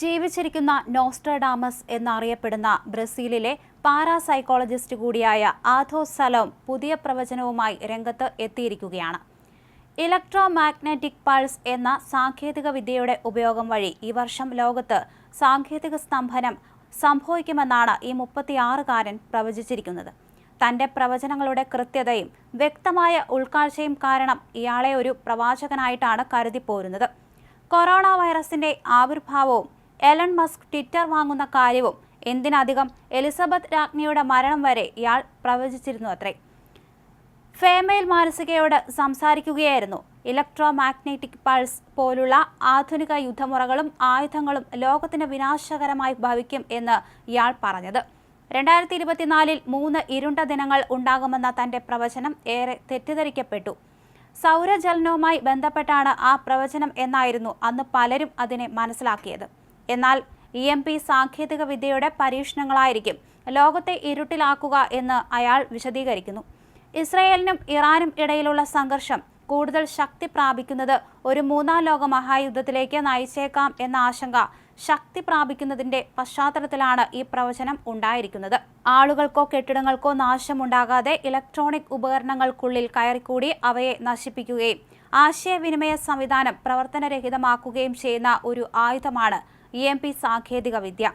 ജീവിച്ചിരിക്കുന്ന നോസ്ട്രഡാമസ് എന്നറിയപ്പെടുന്ന ബ്രസീലിലെ പാരാസൈക്കോളജിസ്റ്റ് കൂടിയായ ആഥോ സലോം പുതിയ പ്രവചനവുമായി രംഗത്ത് എത്തിയിരിക്കുകയാണ്. ഇലക്ട്രോ മാഗ്നറ്റിക് പൾസ് എന്ന സാങ്കേതിക വിദ്യയുടെ ഉപയോഗം വഴി ഈ വർഷം ലോകത്ത് സാങ്കേതിക സ്തംഭനം സംഭവിക്കുമെന്നാണ് ഈ മുപ്പത്തിയാറുകാരൻ പ്രവചിച്ചിരിക്കുന്നത്. തന്റെ പ്രവചനങ്ങളുടെ കൃത്യതയും വ്യക്തമായ ഉൾക്കാഴ്ചയും കാരണം ഇയാളെ ഒരു പ്രവാചകനായിട്ടാണ് കരുതിപ്പോരുന്നത്. കൊറോണ വൈറസിന്റെ ആവിർഭാവവും എലൺ മസ്ക് ട്വിറ്റർ വാങ്ങുന്ന കാര്യവും എന്തിനധികം എലിസബത്ത് രാജ്ഞിയുടെ മരണം വരെ ഇയാൾ പ്രവചിച്ചിരുന്നു അത്രേ. ഫേമെയിൽ മാനസികയോട് സംസാരിക്കുകയായിരുന്നു. ഇലക്ട്രോ മാഗ്നറ്റിക് പൾസ് പോലുള്ള ആധുനിക യുദ്ധമുറകളും ആയുധങ്ങളും ലോകത്തിന് വിനാശകരമായി ഭവിക്കും എന്ന് ഇയാൾ പറഞ്ഞത്. രണ്ടായിരത്തി ഇരുപത്തിനാലിൽ മൂന്ന് ഇരുണ്ട ദിനങ്ങൾ ഉണ്ടാകുമെന്ന തന്റെ പ്രവചനം ഏറെ തെറ്റിദ്ധരിക്കപ്പെട്ടു. സൗരജലനവുമായി ബന്ധപ്പെട്ടാണ് ആ പ്രവചനം എന്നായിരുന്നു അന്ന് പലരും അതിനെ മനസ്സിലാക്കിയത്. എന്നാൽ ഇ എം പി സാങ്കേതിക വിദ്യയുടെ പരീക്ഷണങ്ങളായിരിക്കും ലോകത്തെ ഇരുട്ടിലാക്കുക എന്ന് അയാൾ വിശദീകരിക്കുന്നു. ഇസ്രയേലിനും ഇറാനും ഇടയിലുള്ള സംഘർഷം കൂടുതൽ ശക്തി പ്രാപിക്കുന്നത് ഒരു മൂന്നാം ലോക മഹായുദ്ധത്തിലേക്ക് നയിച്ചേക്കാം എന്ന ആശങ്ക ശക്തി പ്രാപിക്കുന്നതിന്റെ പശ്ചാത്തലത്തിലാണ് ഈ പ്രവചനം ഉണ്ടായിരിക്കുന്നത്. ആളുകൾക്കോ കെട്ടിടങ്ങൾക്കോ നാശമുണ്ടാകാതെ ഇലക്ട്രോണിക് ഉപകരണങ്ങൾക്കുള്ളിൽ കയറിക്കൂടി അവയെ നശിപ്പിക്കുകയും ആശയവിനിമയ സംവിധാനം പ്രവർത്തനരഹിതമാക്കുകയും ചെയ്യുന്ന ഒരു ആയുധമാണ് ഇ എം പി സാങ്കേതിക വിദ്യ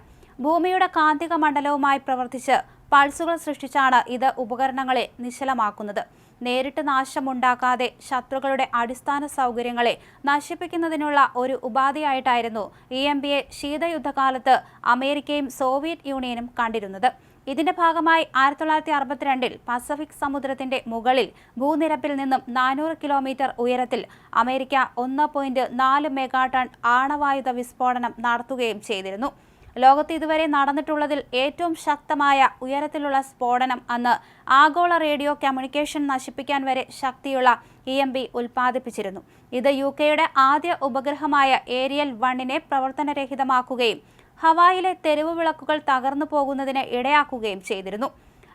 ഭൂമിയുടെ കാന്തിക മണ്ഡലവുമായി പ്രവർത്തിച്ച് പൾസുകൾ സൃഷ്ടിച്ചാണ് ഇത് ഉപകരണങ്ങളെ നിശ്ചലമാക്കുന്നത്. നേരിട്ട് നാശമുണ്ടാക്കാതെ ശത്രുക്കളുടെ അടിസ്ഥാന സൗകര്യങ്ങളെ നശിപ്പിക്കുന്നതിനുള്ള ഒരു ഉപാധിയായിട്ടായിരുന്നു ഇ എം ബിയെ ശീതയുദ്ധകാലത്ത് അമേരിക്കയും സോവിയറ്റ് യൂണിയനും കണ്ടിരുന്നത്. ഇതിന്റെ ഭാഗമായി ആയിരത്തി തൊള്ളായിരത്തി അറുപത്തിരണ്ടിൽ പസഫിക് സമുദ്രത്തിന്റെ മുകളിൽ ഭൂനിരപ്പിൽ നിന്നും നാനൂറ് കിലോമീറ്റർ ഉയരത്തിൽ അമേരിക്ക ഒന്ന് പോയിന്റ് നാല് മെഗാടൺ ആണവായുധ വിസ്ഫോടനം നടത്തുകയും ചെയ്തിരുന്നു. ലോകത്ത് ഇതുവരെ നടന്നിട്ടുള്ളതിൽ ഏറ്റവും ശക്തമായ ഉയരത്തിലുള്ള സ്ഫോടനം അന്ന് ആഗോള റേഡിയോ കമ്മ്യൂണിക്കേഷൻ നശിപ്പിക്കാൻ വരെ ശക്തിയുള്ള ഇ എം ബി ഉൽപ്പാദിപ്പിച്ചിരുന്നു. ഇത് യു കെയുടെ ആദ്യ ഉപഗ്രഹമായ ഏരിയൽ വണ്ണിനെ പ്രവർത്തനരഹിതമാക്കുകയും ഹവായിലെ തെരുവ് വിളക്കുകൾ തകർന്നു പോകുന്നതിന് ഇടയാക്കുകയും ചെയ്തിരുന്നു.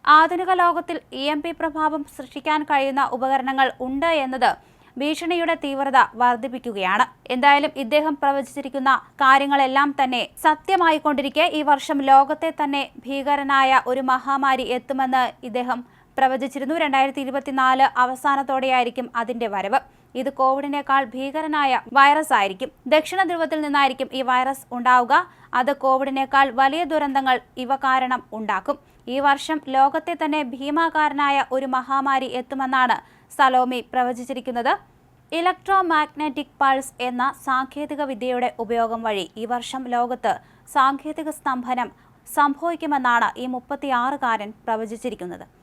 ആധുനിക ലോകത്തിൽ ഇ എം പി പ്രഭാവം സൃഷ്ടിക്കാൻ കഴിയുന്ന ഉപകരണങ്ങൾ ഉണ്ട് എന്നത് ഭീഷണിയുടെ തീവ്രത വർദ്ധിപ്പിക്കുകയാണ്. എന്തായാലും ഇദ്ദേഹം പ്രവചിച്ചിരിക്കുന്ന കാര്യങ്ങളെല്ലാം തന്നെ സത്യമായിക്കൊണ്ടിരിക്കെ ഈ വർഷം ലോകത്തെ തന്നെ ഭീകരനായ ഒരു മഹാമാരി എത്തുമെന്ന് ഇദ്ദേഹം പ്രവചിച്ചിരുന്നു. രണ്ടായിരത്തി ഇരുപത്തിനാല് അവസാനത്തോടെയായിരിക്കും അതിന്റെ വരവ്. ഇത് കോവിഡിനേക്കാൾ ഭീകരനായ വൈറസ് ആയിരിക്കും. ദക്ഷിണ ധ്രുവത്തിൽ നിന്നായിരിക്കും ഈ വൈറസ് ഉണ്ടാവുക. അത് കോവിഡിനേക്കാൾ വലിയ ദുരന്തങ്ങൾ ഇവ കാരണം ഉണ്ടാക്കും. ഈ വർഷം ലോകത്തെ തന്നെ ഭീമാകാരനായ ഒരു മഹാമാരി എത്തുമെന്നാണ് സലോമി പ്രവചിച്ചിരിക്കുന്നത്. ഇലക്ട്രോ മാഗ്നറ്റിക് പൾസ് എന്ന സാങ്കേതിക വിദ്യയുടെ ഉപയോഗം വഴി ഈ വർഷം ലോകത്ത് സാങ്കേതിക സ്തംഭനം സംഭവിക്കുമെന്നാണ് ഈ മുപ്പത്തിയാറുകാരൻ പ്രവചിച്ചിരിക്കുന്നത്.